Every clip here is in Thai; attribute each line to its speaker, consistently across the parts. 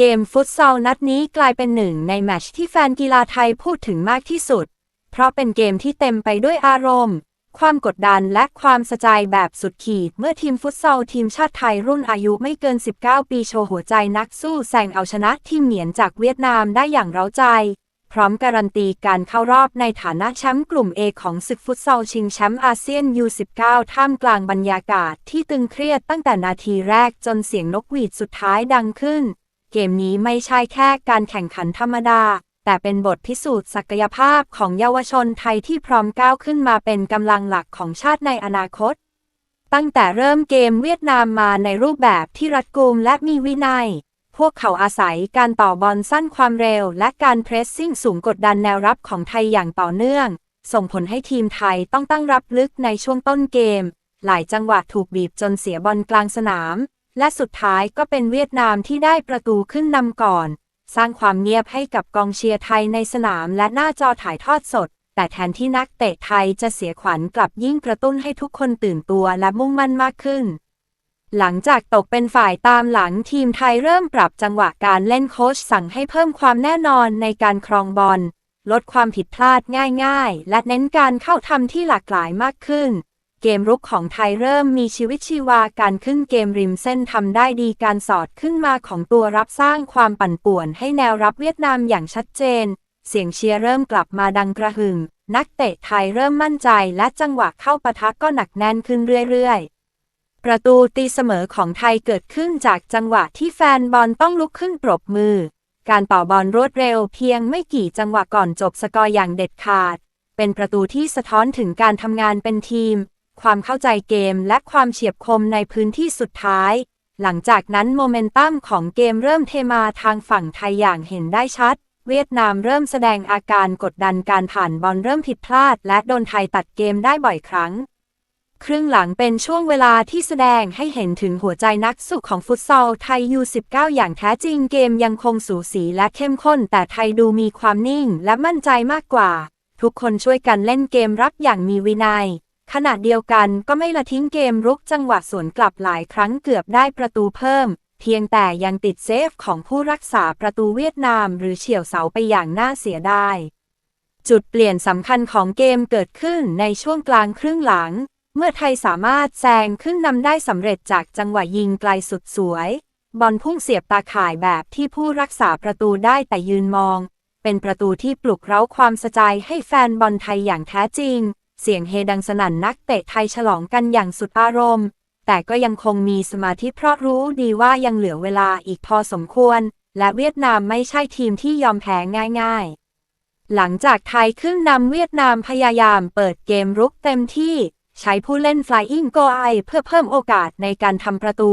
Speaker 1: เกมฟุตซอลนัดนี้กลายเป็นหนึ่งในแมตช์ที่แฟนกีฬาไทยพูดถึงมากที่สุด เพราะเป็นเกมที่เต็มไปด้วยอารมณ์ ความกดดันและความสะใจแบบสุดขีด เมื่อทีมฟุตซอลทีมชาติไทยรุ่นอายุไม่เกิน 19 ปีโชว์หัวใจนักสู้แซงเอาชนะทีมเหมียนจากเวียดนามได้อย่างเร้าใจ พร้อมการันตีการเข้ารอบในฐานะแชมป์กลุ่ม A ของศึกฟุตซอลชิงแชมป์อาเซียน U19 ท่ามกลางบรรยากาศที่ตึงเครียดตั้งแต่นาทีแรกจนเสียงนกหวีดสุดท้ายดังขึ้น เกมนี้ไม่ใช่แค่การแข่งขันธรรมดา แต่เป็นบทพิสูจน์ศักยภาพของเยาวชนไทยที่พร้อมก้าวขึ้นมาเป็นกำลังหลักของชาติในอนาคต ตั้งแต่เริ่มเกมเวียดนามมาในรูปแบบที่รัดกุมและมีวินัย พวกเขาอาศัยการต่อบอลสั้นความเร็ว และการเพรสซิ่งสูงกดดันแนวรับของไทยอย่างต่อเนื่อง ส่งผลให้ทีมไทยต้องตั้งรับลึกในช่วงต้นเกม หลายจังหวะถูกบีบจนเสียบอลกลางสนาม และสุดท้ายก็เป็นเวียดนามที่ได้ประตูขึ้นนำก่อน สร้างความเงียบให้กับกองเชียร์ไทยในสนามและหน้าจอถ่ายทอดสด แต่แทนที่นักเตะไทยจะเสียขวัญกลับยิ่งกระตุ้นให้ทุกคนตื่นตัวและมุ่งมั่นมากขึ้น หลังจากตกเป็นฝ่ายตามหลังทีมไทยเริ่มปรับจังหวะการเล่นโค้ชสั่งให้เพิ่มความแน่นอนในการครองบอลลดความผิดพลาดง่าย ๆ และเน้นการเข้าทำที่หลากหลายมากขึ้น เกมรุกของไทยเริ่มมีชีวิตชีวาการขึ้นเกมริมเส้นทำได้ดีการสอดขึ้นมาของตัวรับสร้างความปั่นป่วน ให้แนวรับเวียดนามอย่างชัดเจน เสียงเชียร์เริ่มกลับมาดังกระหึ่มนักเตะไทยเริ่มมั่นใจและจังหวะเข้าปะทะก็หนักแน่นขึ้นเรื่อยๆ ประตูตีเสมอของไทยเกิดขึ้นจากจังหวะที่แฟนบอลต้องลุกขึ้นปรบมือ การต่อบอลรวดเร็วเพียงไม่กี่จังหวะก่อนจบสกอร์อย่างเด็ดขาด เป็นประตูที่สะท้อนถึงการทำงานเป็นทีม ความเข้าใจเกมและความเฉียบคมในพื้นที่สุดท้าย หลังจากนั้นโมเมนตัมของเกมเริ่มเทมาทางฝั่งไทยอย่างเห็นได้ชัด เวียดนามเริ่มแสดงอาการกดดันการผ่านบอลเริ่มผิดพลาด และโดนไทยตัดเกมได้บ่อยครั้ง ครึ่งหลังเป็นช่วงเวลาที่แสดงให้เห็นถึงหัวใจนักสู้ของฟุตซอลไทย U19 อย่างแท้จริงเกมยังคงสูสีและเข้มข้น แต่ไทยดูมีความนิ่งและมั่นใจมากกว่า ทุกคนช่วยกันเล่นเกมรับอย่างมีวินัย ขณะเดียวกันก็ไม่ละทิ้งเกมรุกจังหวะสวนกลับหลายครั้งเกือบได้ประตูเพิ่ม เพียงแต่ยังติดเซฟของผู้รักษาประตูเวียดนามหรือเฉี่ยวเสาไปอย่างน่าเสียดายจุดเปลี่ยนสำคัญของเกมเกิดขึ้นในช่วงกลางครึ่งหลัง เมื่อไทยสามารถแซงขึ้นนำได้สำเร็จจากจังหวะยิงไกลสุดสวย บอลพุ่งเสียบตาข่ายแบบที่ผู้รักษาประตูได้แต่ยืนมอง เป็นประตูที่ปลุกเร้าความสะใจให้แฟนบอลไทยอย่างแท้จริง เสียงเฮดังสนั่นนักเตะไทยฉลองกันอย่างสุดอารมณ์ แต่ก็ยังคงมีสมาธิเพราะรู้ดีว่ายังเหลือเวลาอีกพอสมควร และเวียดนามไม่ใช่ทีมที่ยอมแพ้ง่าย ๆ หลังจากไทยขึ้นนำเวียดนามพยายามเปิดเกมรุกเต็มที่ ใช้ผู้เล่น Flying Go ไอเพื่อเพิ่มโอกาสในการทำประตู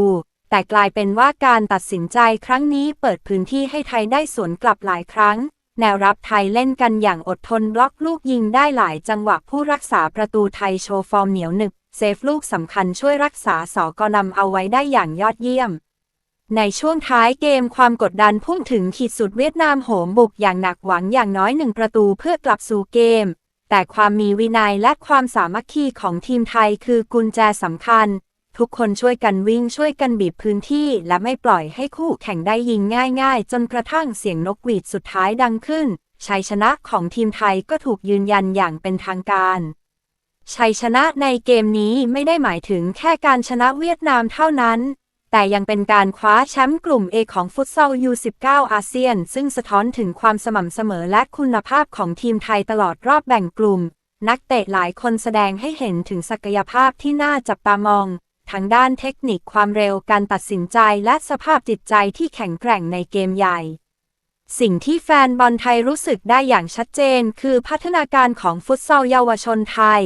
Speaker 1: แต่กลายเป็นว่าการตัดสินใจครั้งนี้เปิดพื้นที่ให้ไทยได้สวนกลับหลายครั้ง แนวรับไทยเล่นกันอย่างอดทนบล็อกลูกยิงได้หลายจังหวะผู้รักษาประตูไทยโชว์ฟอร์มเหนียวหนึบเซฟลูกสำคัญช่วยรักษาสอกอนำเอาไว้ได้อย่างยอดเยี่ยม ในช่วงท้ายเกมความกดดันพุ่งถึงขีดสุดเวียดนามโหมบุกอย่างหนักหวังอย่างน้อยหนึ่งประตูเพื่อกลับสู่เกม แต่ความมีวินัยและความสามัคคีของทีมไทยคือกุญแจสำคัญ ทุกคนช่วยกันวิ่งช่วยกันบีบพื้นที่ และไม่ปล่อยให้คู่แข่งได้ยิงง่าย ๆ จนกระทั่งเสียงนกหวีดสุดท้ายดังขึ้น ชัยชนะของทีมไทยก็ถูกยืนยันอย่างเป็นทางการ ชัยชนะในเกมนี้ไม่ได้หมายถึงแค่การชนะเวียดนามเท่านั้น แต่ยังเป็นการคว้าแชมป์กลุ่ม A ของฟุตซอล U19 อาเซียน ซึ่งสะท้อนถึงความสม่ำเสมอและคุณภาพของทีมไทยตลอดรอบแบ่งกลุ่ม นักเตะหลายคนแสดงให้เห็นถึงศักยภาพที่น่าจับตามอง ทั้งด้านเทคนิคความเร็วการตัดสินใจและสภาพจิตใจที่แข็งแกร่งในเกมใหญ่ สิ่งที่แฟนบอลไทยรู้สึกได้อย่างชัดเจน คือพัฒนาการของฟุตซอลเยาวชนไทย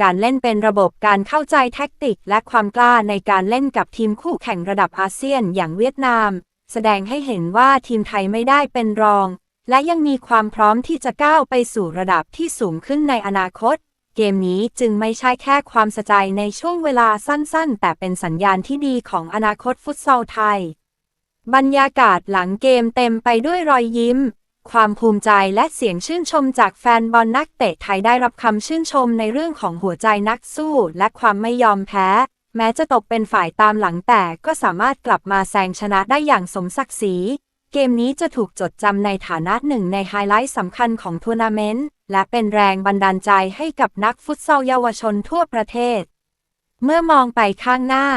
Speaker 1: การเล่นเป็นระบบการเข้าใจแท็กติก และความกล้าในการเล่นกับทีมคู่แข่งระดับอาเซียนอย่างเวียดนาม แสดงให้เห็นว่าทีมไทยไม่ได้เป็นรอง และยังมีความพร้อมที่จะก้าวไปสู่ระดับที่สูงขึ้นในอนาคต เกมนี้จึงไม่ใช่แค่ความสะใจในช่วงเวลาสั้นๆ แต่เป็นสัญญาณที่ดีของอนาคตฟุตซอลไทย บรรยากาศหลังเกมเต็มไปด้วยรอยยิ้ม ความภูมิใจและเสียงชื่นชมจากแฟนบอลนักเตะไทยได้รับคำชื่นชมในเรื่องของหัวใจนักสู้ และความไม่ยอมแพ้ แม้จะตกเป็นฝ่ายตามหลังแต่ก็สามารถกลับมาแซงชนะได้อย่างสมศักดิ์ศรี เกมนี้จะถูกจดจำในฐานะหนึ่งในไฮไลท์สำคัญของทัวร์นาเมนต์ และเป็นแรงบันดาลใจให้กับนักฟุตซอลเยาวชนทั่วประเทศ เมื่อมองไปข้างหน้า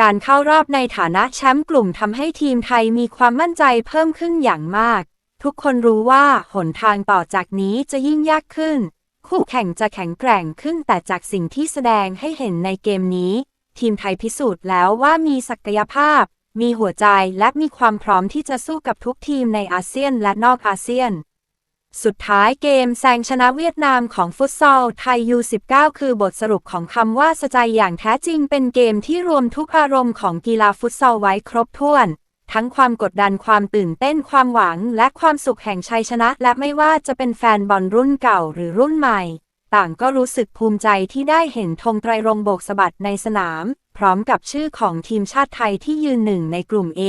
Speaker 1: การเข้ารอบในฐานะแชมป์กลุ่มทำให้ทีมไทยมีความมั่นใจเพิ่มขึ้นอย่างมาก ทุกคนรู้ว่าหนทางต่อจากนี้จะยิ่งยากขึ้น คู่แข่งจะแข็งแกร่งขึ้นแต่จากสิ่งที่แสดงให้เห็นในเกมนี้ ทีมไทยพิสูจน์แล้วว่ามีศักยภาพ มีหัวใจและมีความพร้อมที่จะสู้กับทุกทีมในอาเซียนและนอกอาเซียน สุดท้ายเกมแซงชนะเวียดนามของฟุตซอลไทย U19 คือบทสรุปของคำว่าสใจอย่างแท้จริงเป็นเกมที่รวมทุกอารมณ์ของกีฬาฟุตซอลไว้ครบถ้วน ทั้งความกดดันความตื่นเต้นความหวัง และความสุขแห่งชัยชนะ และไม่ว่าจะเป็นแฟนบอลรุ่นเก่าหรือรุ่นใหม่ ต่างก็รู้สึกภูมิใจที่ได้เห็นธงไตรรงโบกสะบัดในสนาม พร้อมกับชื่อของทีมชาติไทยที่ยืนหนึ่งในกลุ่ม A